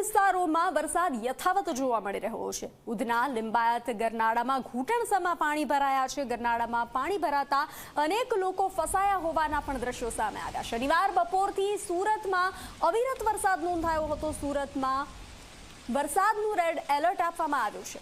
વિસ્તારોમાં વરસાદ યથાવત જોવા મળી રહ્યો છે. ઉધના, લિંબાયત, ગરનાળામાં ઘૂંટણસામાં પાણી ભરાયા છે. ગરનાળામાં પાણી ભરાતા અનેક લોકો ફસાયા હોવાના પણ દ્રશ્યો સામે આવ્યા. શનિવાર બપોરથી સુરતમાં અવિરત વરસાદ નોંધાયો હતો. સુરતમાં વરસાદનું રેડ એલર્ટ આપવામાં આવ્યું છે.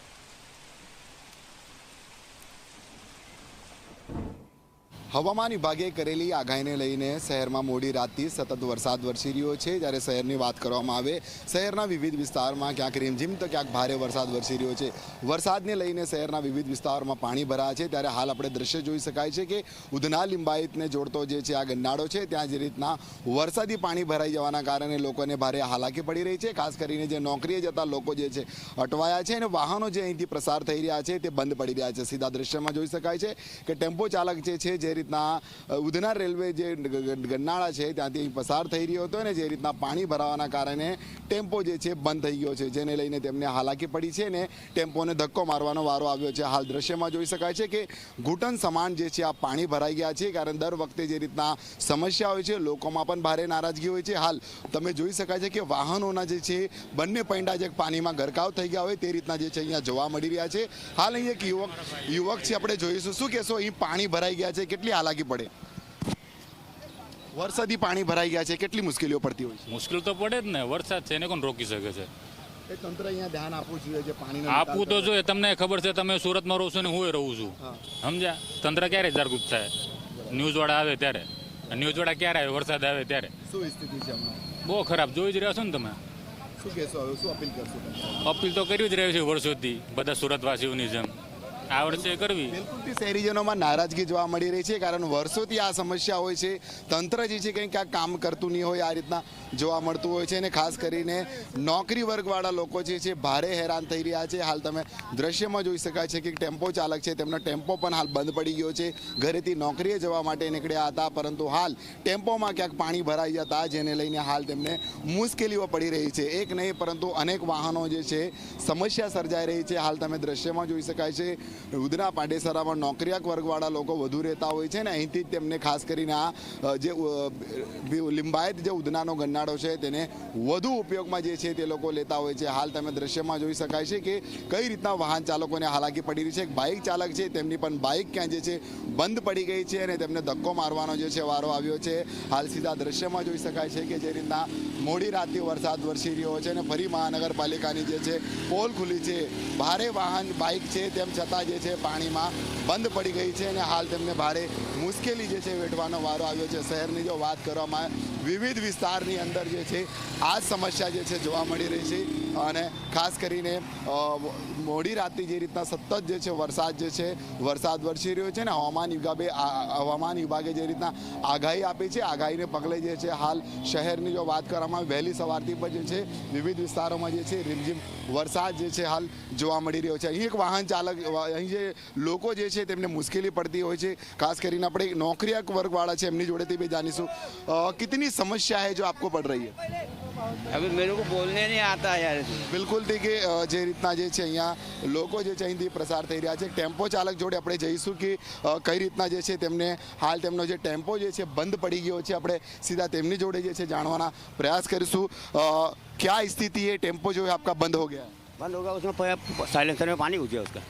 હવામાન વિભાગે કરેલી આગાહીને લઈને શહેરમાં મોડી રાતથી સતત વરસાદ વરસી રહ્યો છે. જ્યારે શહેરની વાત કરવામાં આવે, શહેરના વિવિધ વિસ્તારમાં ક્યાંક રીમઝીમ તો ક્યાંક ભારે વરસાદ વરસી રહ્યો છે. વરસાદને લઈને શહેરના વિવિધ વિસ્તારોમાં પાણી ભરાયા છે. ત્યારે હાલ આપણે દ્રશ્ય જોઈ શકાય છે કે ઉધના લિંબાયતને જોડતો જે છે આ ગંડાળો છે, ત્યાં જે રીતના વરસાદી પાણી ભરાઈ જવાના કારણે લોકોને ભારે હાલાકી પડી રહી છે. ખાસ કરીને જે નોકરીએ જતા લોકો જે છે અટવાયા છે અને વાહનો જે અહીંથી પ્રસાર થઈ રહ્યા છે તે બંધ પડી રહ્યા છે. સીધા દ્રશ્યમાં જોઈ શકાય છે કે ટેમ્પો ચાલક જે છે, જે રીતના ઉધના રેલવે જે ગ- ગ- ગન્નાળા છે, ત્યાંથી પસાર થઈ રહ્યો હતો અને જે રીતના પાણી ભરાવાના કારણે ટેમ્પો જે છે બંધ થઈ ગયો છે, જેને લઈને તેમને હાલાકી પડી છે ને ટેમ્પોને ધક્કો મારવાનો વારો આવ્યો છે. હાલ દ્રશ્યમાં જોઈ શકાય છે કે ઘૂંટણ સમાન જે છે આ પાણી ભરાઈ ગયા છે, કારણ દર વખતે જે રીતના સમસ્યા હોય છે, લોકોમાં પણ ભારે નારાજગી હોય છે. હાલ તમે જોઈ શકાય છે કે વાહનોના જે છે, બંને પૈંડા જે પાણીમાં ગરકાવ થઈ ગયા હોય, તે રીતના જે છે અહીંયા જોવા મળી રહ્યા છે. હાલ અહીં એક યુવક યુવક છે, આપણે જોઈશું. શું કહેશો? અહીં પાણી ભરાઈ ગયા છે. કેટલી હાલાકી પડે? વરસાદી પાણી ભરાઈ ગયા છે કેટલી મુશ્કેલીઓ પડતી હોય મુશ્કેલ તો પડે જ ને વરસાદ છે એને કોણ રોકી શકે છે? છે તંત્ર અહીંયા ધ્યાન આપવું જોઈએ જે પાણીનો આપવું તો જોઈએ તમને ખબર છે તમે સુરતમાં રહો છો ને હું રહું છું. સમજ્યા? તંત્ર ક્યારે જાગૃત થાય? ન્યૂઝવાળા આવે ત્યારે. ન્યૂઝવાળા ક્યારે આવે? વરસાદ આવે ત્યારે. શું સ્થિતિ છે બહુ ખરાબ જોઈ જ રહ્યા છો ને તમે? શું કહેશો હવે? શું અપીલ કરશો અપીલ તો કર્યું જ રહ્યું છે વર્ષોથી બધા સુરતવાસીઓની જેમ. આ કરવી. બિલકુલથી શહેરીજનોમાં નારાજગી જોવા મળી રહી છે, કારણ વર્ષોથી આ સમસ્યા હોય છે. તંત્ર જે છે, કંઈક આ કામ કરતું નહીં હોય, આ રીતના જોવા મળતું હોય છે અને ખાસ કરીને નોકરી વર્ગવાળા લોકો જે છે, ભારે હેરાન થઈ રહ્યા છે. હાલ તમે દ્રશ્યમાં જોઈ શકાય છે કે ટેમ્પો ચાલક છે, તેમનો ટેમ્પો પણ હાલ બંધ પડી ગયો છે. ઘરેથી નોકરીએ જવા માટે નીકળ્યા હતા, પરંતુ હાલ ટેમ્પોમાં ક્યાંક પાણી ભરાઈ જતા, જેને લઈને હાલ તેમને મુશ્કેલીઓ પડી રહી છે. એક નહીં, પરંતુ અનેક વાહનો જે છે, સમસ્યા સર્જાઈ રહી છે. હાલ તમે દ્રશ્યમાં જોઈ શકાય છે ઉધના પાંડેસરામાં નોકરિયાક વર્ગવાળા લોકો વધુ રહેતા હોય છે ને અહીંથી જ તેમને ખાસ કરીને આ જે લિંબાયત જે ઉધનાનો ગન્નાડો છે તેને વધુ ઉપયોગમાં જે છે તે લોકો લેતા હોય છે. હાલ તમે દ્રશ્યમાં જોઈ શકાય છે કે કઈ રીતના વાહન ચાલકોને હાલાકી પડી રહી છે. એક બાઇક ચાલક છે, તેમની પણ બાઇક ક્યાં જે છે બંધ પડી ગઈ છે અને તેમને ધક્કો મારવાનો જે છે વારો આવ્યો છે. હાલ સીધા દ્રશ્યમાં જોઈ શકાય છે કે જે રીતના મોડી રાતથી વરસાદ વરસી રહ્યો છે અને ફરી મહાનગરપાલિકાની જે છે પોલ ખુલી છે. ભારે વાહન, બાઇક છે, તેમ છતાં જે છે પાણીમાં બંધ પડી ગઈ છે અને હાલ તેમને ભારે મુશ્કેલી જે છે વેઠવાનો વારો આવ્યો છે. શહેરની જો વાત કરવામાં વિવિધ વિસ્તારની અંદર જે છે આ સમસ્યા જે છે જોવા મળી રહી છે. અને ખાસ કરીને મોડી રાતથી જે રીતના સતત જે છે વરસાદ જે છે, વરસાદ વરસી રહ્યો છે ને હવામાન વિભાગે હવામાન વિભાગે જે રીતના આગાહી આપી છે, આગાહીને પગલે જે છે હાલ શહેરની જો વાત કરવામાં વહેલી સવારથી પણ જે છે વિવિધ વિસ્તારોમાં જે છે રિમઝિમ વરસાદ જે છે હાલ જોવા મળી રહ્યો છે. અહીં એક વાહન ચાલક અહીં જે લોકો જે છે તેમને મુશ્કેલી પડતી હોય છે. ખાસ કરીને આપણે નોકરીયાક વર્ગવાળા છે, એમની જોડેથી બી જાણીશું. કિતની સમસ્યા હે જો આપકો પડ રહી હૈ? अभी मेरे को बोलने नहीं आता यार બિલકુલ થી કે અ, જે રીતના જે છે અહીંયા લોકો જે છે અહીંથી પ્રસાર થઈ રહ્યા છે ટેમ્પો ચાલક જોડે આપણે જઈશું કે અ, કઈ રીતના જે છે તેમને હાલ તેમનો જે ટેમ્પો જે છે બંધ પડી ગયો છે આપણે સીધા તેમની જોડે જે છે જાણવાના પ્રયાસ કરીશું અ, क्या स्थिति है टेम्पो जो है आपका बंद हो गया है बंद होगा उसमें साइलेंसर में पानी घुस गया उसका